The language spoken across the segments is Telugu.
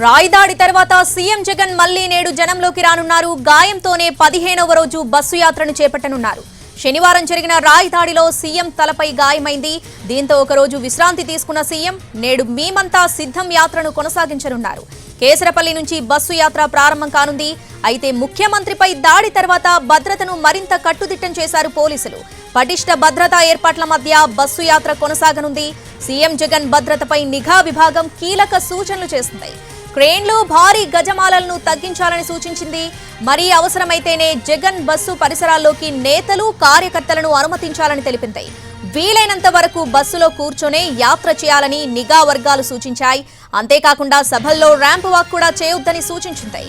రాయిదాడి తర్వాత సీఎం జగన్ మళ్ళీ నేడు జనంలోకి రానున్నారు. గాయంతోనే పదిహేనవ రోజు బస్సు యాత్రను చేపట్టనున్నారు. శనివారం జరిగిన రాయిదాడిలో సీఎం తలపై గాయమైంది. దీంతో ఒకరోజు విశ్రాంతి తీసుకున్న సీఎం నేడు మేమంతా సిద్ధం యాత్రను కొనసాగించనున్నారు. కేసరపల్లి నుంచి బస్సు యాత్ర ప్రారంభం కానుంది. అయితే ముఖ్యమంత్రిపై దాడి తర్వాత భద్రతను మరింత కట్టుదిట్టం చేశారు పోలీసులు. పటిష్ట భద్రతా ఏర్పాట్ల మధ్య బస్సు యాత్ర కొనసాగనుంది. సీఎం జగన్ భద్రతపై నిఘా విభాగం కీలక సూచనలు చేస్తుంది క్రేన్లు భారీ గజమాలలను తగ్గించాలని సూచించింది. మరీ అవసరమైతేనే జగన్ బస్సు పరిసరాల్లోకి నేతలు కార్యకర్తలను అనుమతించాలని తెలిపింది. వీలైనంత వరకు బస్సులో కూర్చొనే యాత్ర చేయాలని నిఘా వర్గాలు సూచించాయి. అంతేకాకుండా సభల్లో ర్యాంప్ వాక్ కూడా చేయొద్దని సూచించింది.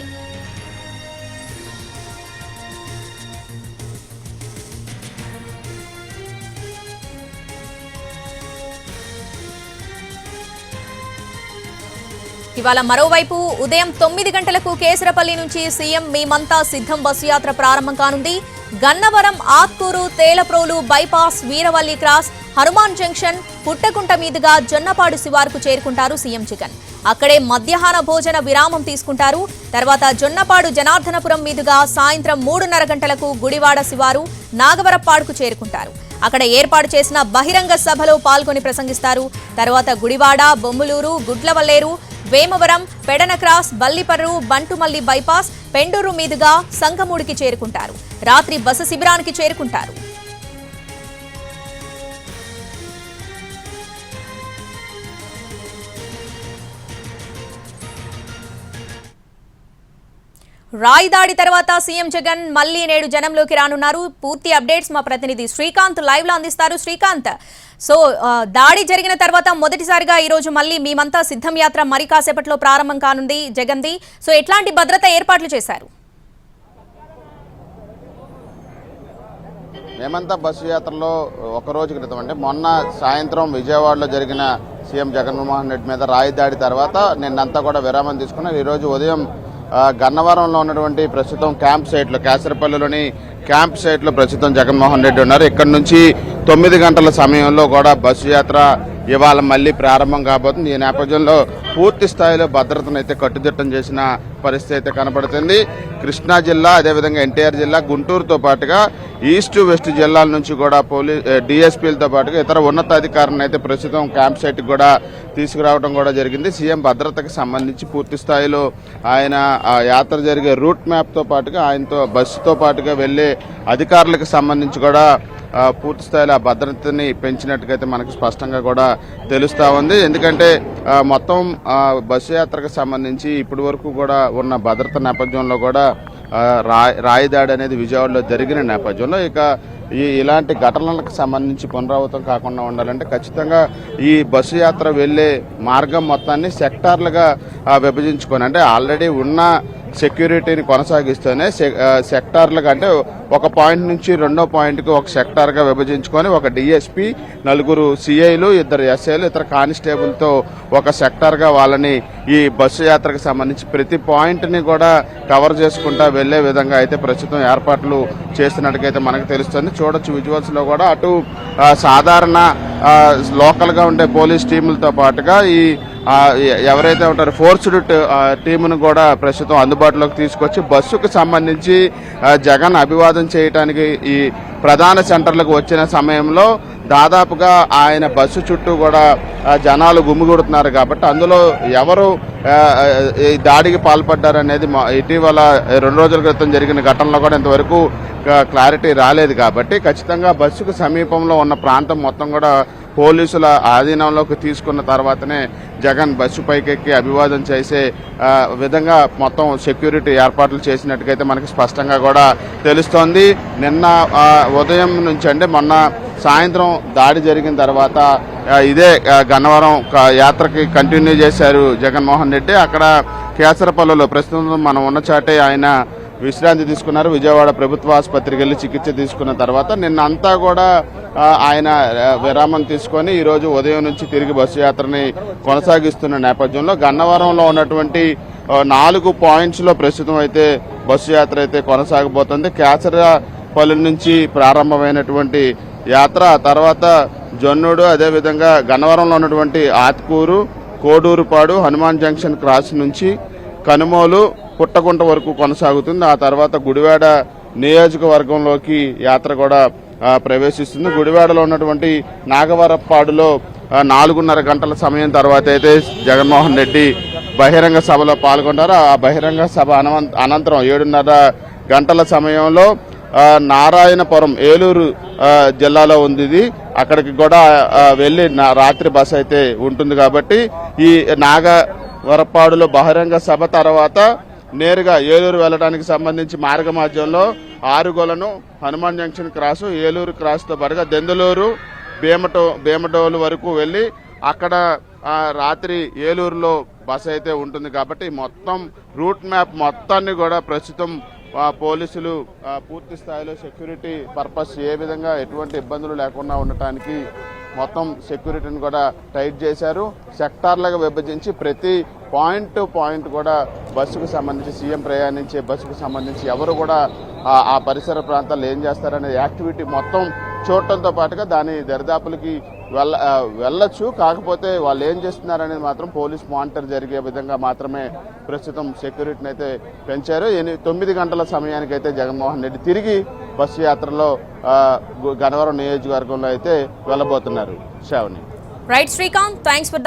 ఇవాళ మరోవైపు ఉదయం తొమ్మిది గంటలకు కేసరపల్లి నుంచి సీఎం మేమంతా సిద్ధం బస్సు యాత్ర ప్రారంభం కానుంది. Gannavaram Atkur Telaprolu bypass Veeravalli cross Hanuman junction Puttakunta మీదుగా జొన్నపాడు శివారుకు చేరుకుంటారు సీఎం జగన్. అక్కడే మధ్యాహ్న భోజన విరామం తీసుకుంటారు. తర్వాత జొన్నపాడు జనార్దనపురం మీదుగా సాయంత్రం మూడున్నర గంటలకు గుడివాడ శివారు నాగవరప్పాడుకు చేరుకుంటారు. అక్కడ ఏర్పాటు చేసిన బహిరంగ సభలో పాల్గొని ప్రసంగిస్తారు. తర్వాత గుడివాడ బొమ్మలూరు గుడ్లవల్లేరు వేమవరం పెడన క్రాస్ బల్లిపర్రు బంటుమల్లి బైపాస్ పెండూరు మీదుగా సంగమూడికి చేరుకుంటారు. రాత్రి బస శిబిరానికి చేరుకుంటారు. రాయి దాడి తర్వాత సీఎం జగన్ మళ్ళీ నేడు జనంలోకి రానున్నారు. పూర్తి అప్డేట్స్ మా ప్రతినిధి శ్రీకాంత్ లైవ్లో అందిస్తారు. శ్రీకాంత్ సో దాడి జరిగిన తర్వాత మొదటిసారిగా ఈ రోజు మళ్ళీ మేమంతా సిద్ధం యాత్ర మరి కాసేపట్లో ప్రారంభం కానుంది జగన్ది. సో ఎట్లాంటి భద్రత ఏర్పాట్లు చేశారు? మేమంతా బస్సు యాత్రలో ఒక రోజు క్రితం అంటే మొన్న సాయంత్రం విజయవాడలో జరిగిన సీఎం జగన్మోహన్ రెడ్డి మీద రాయి దాడి తర్వాత నిన్నంతా కూడా విరామం తీసుకున్నారు. ఈరోజు ఉదయం గన్నవరంలో ఉన్నటువంటి ప్రస్తుతం క్యాంప్ సైట్లో కేసరపల్లిలోని క్యాంప్ సైట్లో ప్రస్తుతం జగన్మోహన్ రెడ్డి ఉన్నారు. ఇక్కడ నుంచి తొమ్మిది గంటల సమయంలో కూడా బస్సు యాత్ర ఇవాళ మళ్ళీ ప్రారంభం కాబోతుంది. ఈ నేపథ్యంలో పూర్తి స్థాయిలో భద్రతను అయితే కట్టుదిట్టం చేసిన పరిస్థితి అయితే కనబడుతుంది కృష్ణా జిల్లా అదేవిధంగా ఎన్టీఆర్ జిల్లా గుంటూరుతో పాటుగా ఈస్ట్ వెస్ట్ జిల్లాల నుంచి కూడా పోలీస్ డిఎస్పీలతో పాటుగా ఇతర ఉన్నతాధికారులను అయితే ప్రస్తుతం క్యాంప్ సైట్ కూడా తీసుకురావడం కూడా జరిగింది. సీఎం భద్రతకు సంబంధించి పూర్తి స్థాయిలో ఆయన యాత్ర జరిగే రూట్ మ్యాప్తో పాటుగా ఆయనతో బస్సుతో పాటుగా వెళ్ళే అధికారులకు సంబంధించి కూడా పూర్తి స్థాయిలో ఆ భద్రతని పెంచినట్టుగైతే మనకు స్పష్టంగా కూడా తెలుస్తూ ఉంది. ఎందుకంటే మొత్తం బస్సు యాత్రకు సంబంధించి ఇప్పటి వరకు కూడా ఉన్న భద్రత నేపథ్యంలో కూడా రాయి రాయిదాడి అనేది విజయవాడలో జరిగిన నేపథ్యంలో ఇక ఈ ఇలాంటి ఘటనలకు సంబంధించి పునరావృతం కాకుండా ఉండాలంటే ఖచ్చితంగా ఈ బస్సు యాత్ర వెళ్ళే మార్గం మొత్తాన్ని సెక్టార్లుగా విభజించుకొని అంటే ఆల్రెడీ ఉన్న సెక్యూరిటీని కొనసాగిస్తూనే సె- అంటే ఒక పాయింట్ నుంచి రెండో పాయింట్కి ఒక సెక్టార్గా విభజించుకొని ఒక డిఎస్పీ నలుగురు సిఐలు ఇద్దరు ఎస్ఐలు ఇతర కానిస్టేబుల్తో ఒక సెక్టార్గా వాళ్ళని ఈ బస్సు యాత్రకు సంబంధించి ప్రతి పాయింట్ని కూడా కవర్ చేసుకుంటా వెళ్ళే విధంగా అయితే ప్రస్తుతం ఏర్పాట్లు చేస్తున్నట్టుకైతే మనకు తెలుస్తుంది. చూడొచ్చు విజువల్స్లో కూడా అటు సాధారణ లోకల్గా ఉండే పోలీస్ టీములతో పాటుగా ఈ ఎవరైతే ఉంటారో ఫోర్స్డ్ టీమును కూడా ప్రస్తుతం అందుబాటులోకి తీసుకొచ్చి బస్సుకు సంబంధించి జగన్ అభివాదం చేయడానికి ఈ ప్రధాన సెంటర్లకు వచ్చిన సమయంలో దాదాపుగా ఆయన బస్సు చుట్టూ కూడా జనాలు గుమిగూడుతున్నారు కాబట్టి అందులో ఎవరు ఈ దాడికి పాల్పడ్డారనేది మా- ఇటీవల రెండు రోజుల క్రితం జరిగిన ఘటనలో కూడా ఇంతవరకు క్లారిటీ రాలేదు కాబట్టి ఖచ్చితంగా బస్సుకు సమీపంలో ఉన్న ప్రాంతం మొత్తం కూడా పోలీసుల ఆధీనంలోకి తీసుకున్న తర్వాతనే జగన్ బస్సు పైకెక్కి అభివాదం చేసే విధంగా మొత్తం సెక్యూరిటీ ఏర్పాట్లు చేసినట్టుగైతే మనకి స్పష్టంగా కూడా తెలుస్తోంది. నిన్న ఉదయం నుంచి అంటే మొన్న సాయంత్రం దాడి జరిగిన తర్వాత ఇదే గన్నవరం యాత్రకి కంటిన్యూ చేశారు జగన్మోహన్ రెడ్డి. అక్కడ కేసరపల్లిలో ప్రస్తుతం మనం ఉన్న చాటే ఆయన విశ్రాంతి తీసుకున్నారు. విజయవాడ ప్రభుత్వ ఆసుపత్రికి వెళ్ళి చికిత్స తీసుకున్న తర్వాత నిన్న అంతా కూడా ఆయన విరామం తీసుకొని ఈరోజు ఉదయం నుంచి తిరిగి బస్సు యాత్రని కొనసాగిస్తున్న నేపథ్యంలో గన్నవరంలో ఉన్నటువంటి నాలుగు పాయింట్స్లో ప్రస్తుతం అయితే బస్సు యాత్ర అయితే కొనసాగబోతుంది. కేసరపల్లి నుంచి ప్రారంభమైనటువంటి యాత్ర తర్వాత జొన్నుడు అదేవిధంగా గన్నవరంలో ఉన్నటువంటి ఆత్కూరు కోడూరుపాడు హనుమాన్ జంక్షన్ క్రాస్ నుంచి కనుమోలు పుట్టగుంట వరకు కొనసాగుతుంది. ఆ తర్వాత గుడివాడ నియోజకవర్గంలోకి యాత్ర కూడా ప్రవేశిస్తుంది. గుడివాడలో ఉన్నటువంటి నాగవరప్పాడులో నాలుగున్నర గంటల సమయం తర్వాత అయితే జగన్మోహన్ రెడ్డి బహిరంగ సభలో పాల్గొన్నారు ఆ బహిరంగ సభ అనంతరం ఏడున్నర గంటల సమయంలో నారాయణపురం ఏలూరు జిల్లాలో ఉంది ఇది. అక్కడికి కూడా వెళ్ళి రాత్రి బస్ అయితే ఉంటుంది కాబట్టి ఈ నాగవరపాడులో బహిరంగ సభ తర్వాత నేరుగా ఏలూరు వెళ్ళడానికి సంబంధించి మార్గ మధ్యంలో ఆరుగోలను హనుమాన్ జంక్షన్ క్రాసు ఏలూరు క్రాస్తో పాటుగా దెందులూరు భీమటో భీమటోలు వరకు వెళ్ళి అక్కడ రాత్రి ఏలూరులో బస్ అయితే ఉంటుంది కాబట్టి మొత్తం రూట్ మ్యాప్ మొత్తాన్ని కూడా ప్రస్తుతం పోలీసులు పూర్తి స్థాయిలో సెక్యూరిటీ పర్పస్ ఏ విధంగా ఎటువంటి ఇబ్బందులు లేకుండా ఉండటానికి మొత్తం సెక్యూరిటీని కూడా టైట్ చేశారు. సెక్టార్లుగా విభజించి ప్రతి పాయింట్ టు పాయింట్ కూడా బస్సుకు సంబంధించి సీఎం ప్రయాణించే బస్సుకు సంబంధించి ఎవరు కూడా ఆ- ఆ పరిసర ప్రాంతాల్లో ఏం చేస్తారనే యాక్టివిటీ మొత్తం చూడటంతో పాటుగా దాని దరిదాపులకి వెళ్ళ వెళ్ళచ్చు వెళ్ళొచ్చు. కాకపోతే వాళ్ళు ఏం చేస్తున్నారనేది మాత్రం పోలీస్ మానిటర్ జరిగే విధంగా మాత్రమే ప్రస్తుతం సెక్యూరిటీని అయితే పెంచారు. ఎని- తొమ్మిది గంటల సమయానికి అయితే జగన్మోహన్ రెడ్డి తిరిగి బస్సు యాత్రలో గనవరం గన్నవరం నియోజకవర్గంలో అయితే వెళ్ళబోతున్నారు. Shravani. Right Srikanth thanks for